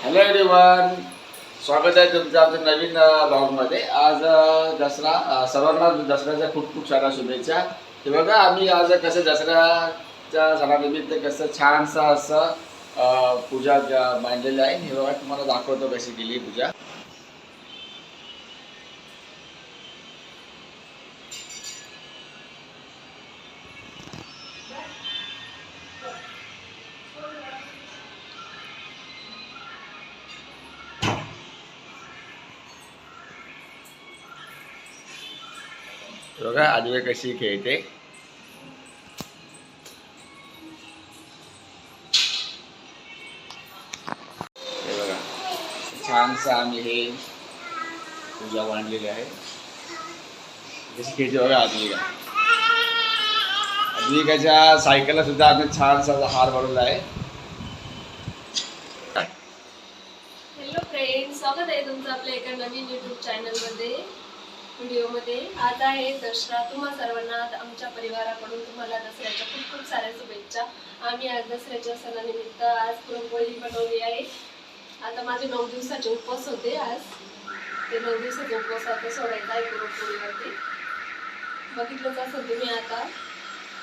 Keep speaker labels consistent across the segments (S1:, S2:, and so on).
S1: Hello everyone स्वागत आहे तुमचं आमच्या नवीन ब्लॉगमध्ये आज दसरा सर्वांना दसऱ्याच्या खूप खूप साऱ्या शुभेच्छा. हे बघा आम्ही आज कसं दसऱ्याच्या सणानिमित्त कसं छानसं असं पूजा मांडलेलं आहे. हे बघा तुम्हाला दाखवतो कशी केली पूजा. बघा आजवे कशी खेळते. बघा छानसं आम्ही हे पूजा मांडलेली आहे. कशी खेळते बघा आद्विका आद्विकाच्या सायकलला सुद्धा आम्ही छानसा हार बनवला आहे.
S2: हॅलो स्वागत आहे तुमचं आपल्या एका नवीन युट्यूब चॅनलमध्ये व्हिडिओमध्ये. आज आहे दसरा. तुम्हा सर्वांना आमच्या परिवाराकडून तुम्हाला दसऱ्याच्या खूप खूप साऱ्या शुभेच्छा. आम्ही आज दसऱ्याच्या सणानिमित्त आज पुरणपोळी बनवली आहे. आता माझे नऊ दिवसाचे उपवास होते आज. ते नऊ दिवसाचे उपवास आता सोडायचा आहे पुरणपोळीवरती. बघितलंच असेल तुम्ही आता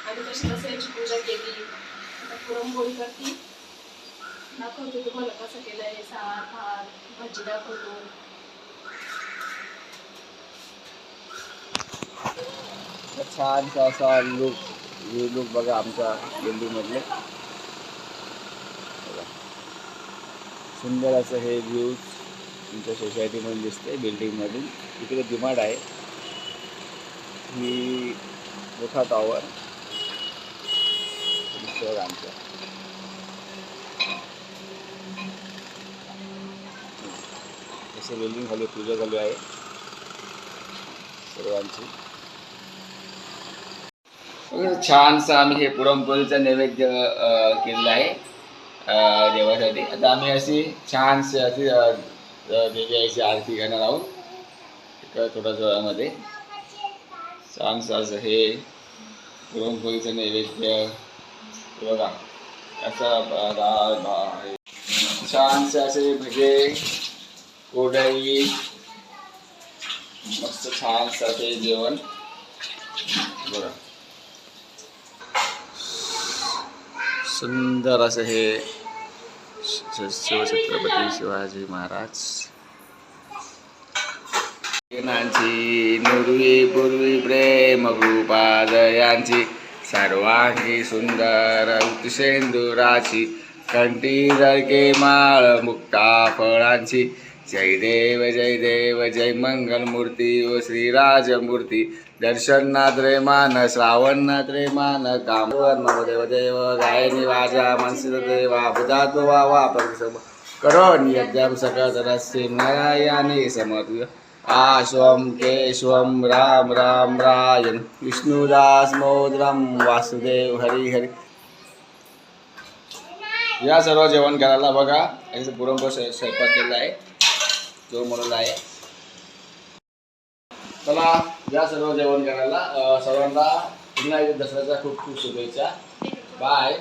S2: आम्ही कशी दसऱ्याची पूजा केली. आता पुरणपोळी करती. दाखवते तुम्हाला कसं केलं आहे सार भात भाजी दाखवतो.
S1: छानसा असा लुक हे लुक बघा आमच्या बिल्डिंगमधले सुंदर असं हे व्ह्यूज तुमच्या सोसायटीमध्ये दिसते बिल्डिंगमधून इकडे डिमांड आहे. ही मोठा टॉवर दिसतो आमच्या. असं बिल्डिंग खाली पूजा झाली आहे. सर्वांची. छानसं आम्ही हे पुरणपोळीचं नैवेद्य अ, केलेलं आहे. देवासाठी. आता आम्ही अशी छानशी अशी देवी याची आरती करणार आहोत. एका थोड्याच वेळामध्ये. छानसं असं हे पुरणपोळीचं नैवेद्य. बघा. असं हे. छानसे असे भजे कोडई. मस्त छानसं असे जेवण. बरं. सुंदर असं हे शिवछत्रपती शिवाजी महाराज. नांची नुरवी पूर्वी प्रेम कृपादयांची सर्वांगी सुंदर उत्सेंदुराची कंठी झळके माळ मुक्ता फळांची जय देव जय देव जय मंगलमूर्ती ओ व श्रीराजमूर्ती दर्शनात रे मान श्रावणात रे मान कामवर देव देव गायनी वाजा मनसित देवा बुधात वा वा परिसम करो नियम सकल रस्य नारायणी समर्थ। आश्वम केशवम राम राम रायन विष्णुदास मोद्रम वासुदेव हरी हरी। या सर्व जेवण करायला बघा याचं पुरणपोळ स्वयंपाक केला आहे. जो म्हणून आहे. चला या सर्व जेवण करायला सर्वांना पुन्हा एकदा दसऱ्याच्या खूप खूप शुभेच्छा. बाय